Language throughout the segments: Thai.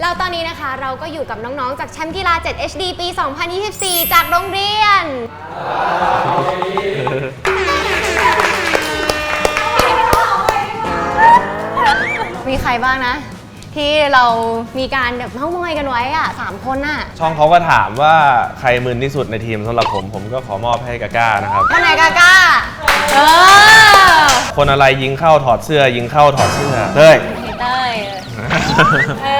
แล้วตอนนี้นะคะเราก็อยู่กับน้องๆ จากแชมป์กีฬา 7 HD ปี 2024 จากโรงเรียน มีใครบ้างนะ ที่เรามีการแบบเม้ามอยกันไว้อะสามคนน่ะช่องเขาก็ถามว่าใครมึนที่สุดในทีมสำหรับผมผมก็ขอมอบให้กาก้านะครับ คนไหนกากาเออคนอะไรยิงเข้าถอดเสื้อยิงเข้าถอดเสื้อเต้ยพี่เต้ยเออ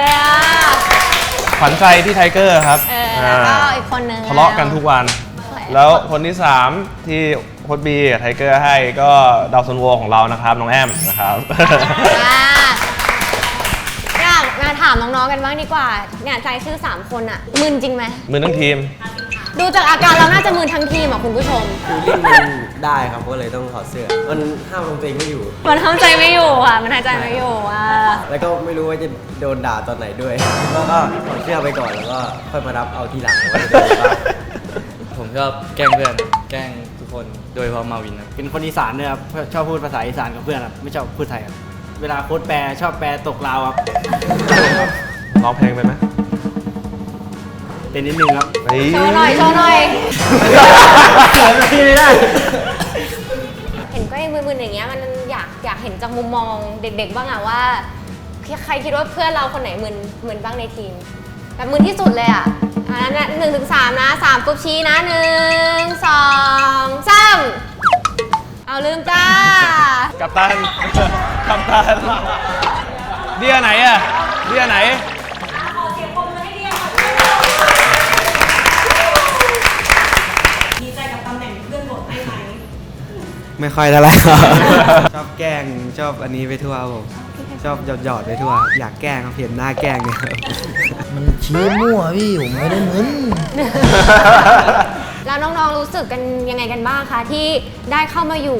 ขวัญใจที่ไทเกอร์ครับเออแล้วก็อีกคนนึงทะเลาะกันทุกวัน แล้วคนที่ 3 ที่โค้ชบีกับไทเกอร์ให้ก็ดาวซันโวของเรานะครับน้องแอมนะครับ อะอยากมาถามน้องๆกันบ้างดีกว่าเนี่ยใจชื่อ 3 คนอะมึนจริงไหมมือทั้งทีม ดูจากอาการเราน่าจะมึนทั้งทีมอะคุณผู้ชมฟิลลิ่งมันได้ครับก็เลยต้องถอดเสื้อ มันห้ามตัวเองไม่อยู่ มันทำใจไม่อยู่ค่ะ มันหายใจไม่อยู่อะ แล้วก็ไม่รู้ว่าจะโดนด่าตอนไหนด้วยแล้วก็ถอดเสื้อไปก่อนแล้วก็ค่อยมารับเอาทีหลังว่าจะโดนบ้างผมชอบแกล้งเพื่อน แกล้งทุกคน โดยเฉพาะมาวินครับ เป็นคนอีสานด้วยครับชอบพูดภาษาอีสานกับเพื่อนครับ ไม่ชอบพูดไทยครับ เวลาโค้ดแปลชอบแปลตกลาวครับ ร้องเพลงไปไหม เป็นนิดนึงครับเฮ้ยโชว์หน่อย โชว์หน่อย ไม่ได้ เห็นก็ยังมึนๆอย่างเงี้ยมันอยากอยากเห็นจากมุมมองเด็กๆบ้างอะว่า ใครคิดว่าเพื่อนเราคนไหนมึนมึนบ้างในทีมแบบมึนที่สุดเลยอะอันนั้นนะหนึ่งถึงสามนะสามปุ๊บชี้นะหนึ่งสองสามเอาลืมจ้า กัปตัน กัปตันเดียไหนอะเดียไหน ไม่ค่อยเท่าไหร่ครับ ชอบแกล้งชอบอันนี้ไปทั่วครับผมชอบหยอดหยอดๆไปทั่ว อยากแกล้งครับเห็นหน้าแกล้งเนี่ยครับมันชี้มั่วพี่ผมไม่ได้มึนแล้วน้องๆรู้สึกกันยังไงกันบ้างคะ ที่ได้เข้ามาอยู่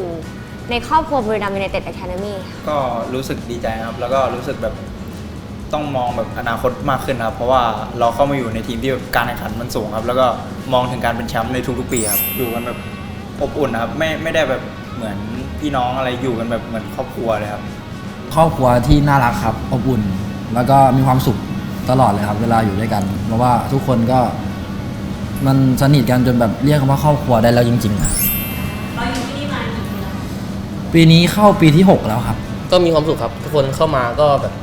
ในครอบครัวบริดามยูไนเต็ดแค d เ m ีก็รู้สึกดีใจนะครับ แล้วก็รู้สึกแบบต้องมองแบบอนาคตมากขึ้นครับ เพราะว่าเราเข้ามาอยู่ในทีมที่แบบการแข่งขันมันสูงครับ แล้วก็มองถึงการเป็นแชมป์ในทุกๆปีครับ อยู่กันแบบอบอุ่นนะครับ ไม่ไม่ได้แบบ เหมือนพี่น้องอะไรอยู่กันแบบเหมือนครอบครัวเลยครับ ครอบครัวที่น่ารักครับอบอุ่น แล้วก็มีความสุขตลอดเลยครับ เวลาอยู่ด้วยกันเพราะว่าทุกคนก็ มันสนิทกันจนแบบเรียกคำว่าครอบครัวได้แล้วจริงๆอะเราอยู่ที่นี่มากี่ปีแล้วปีนี้เข้าปีที่ 6 แล้วครับ ก็มีความสุขครับ ทุกคนเข้ามาก็แบบ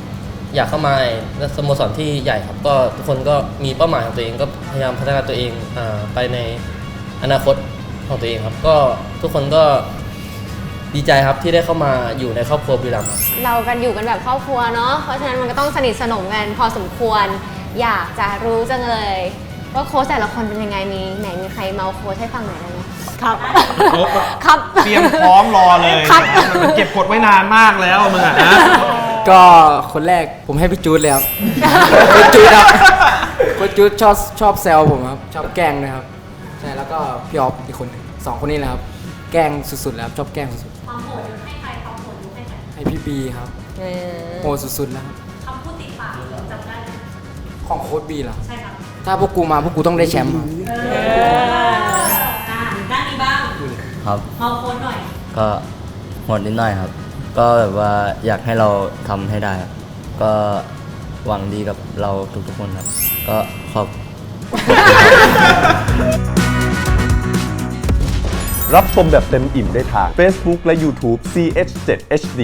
อยากเข้ามาในสโมสรที่ใหญ่ครับ ก็ทุกคนก็มีเป้าหมายของตัวเองก็พยายามพัฒนาตัวเองอ่าไปในอนาคตของตัวเองครับ ก็ทุกคนก็ ดีใจครับที่ได้เข้ามาอยู่ในครอบครัวบุรีรัมย์ครับเรากันอยู่กันแบบครอบครัวเนาะ เพราะฉะนั้นมันก็ต้องสนิทสนมกันพอสมควร อยากจะรู้จังเลย ว่าโค้ชแต่ละคนเป็นยังไงมีไหนมีใครเมาโค้ชให้ฟังหน่อยได้ไหมครับ ครับเตรียมพร้อมรอเลยครับมันเก็บกดไว้นานมากแล้วมึงอะนะก็คนแรกผมให้พี่จูดเลยครับ พี่จูดครับพี่จูดชอบชอบแซวผมครับ ชอบแกล้งนะครับ ใช่แล้วก็พี่ออฟอีกคนหนึ่ง สองคนนี้แหละครับ แกล้งสุดๆแล้วครับชอบแกล้งสุดความโหดยกให้ใครความโหดยกให้ใครๆให้พี่บีครับเออโหดสุดๆแล้วครับคำพูดติดปากจำได้ไหมของโค้ดบีเหรอใช่ครับถ้าพวกกูมาพวกกูต้องได้แชมป์ครับอ่าด้านนี้บ้างครับ เมาโค้ดหน่อย ก็โหดนิดหน่อยครับ ก็แบบว่าอยากให้เราทำให้ได้ครับ ก็หวังดีกับเราทุกๆคนครับ ก็ขอบ รับชมแบบเต็มอิ่มได้ทาง Facebook และ YouTube CH7HD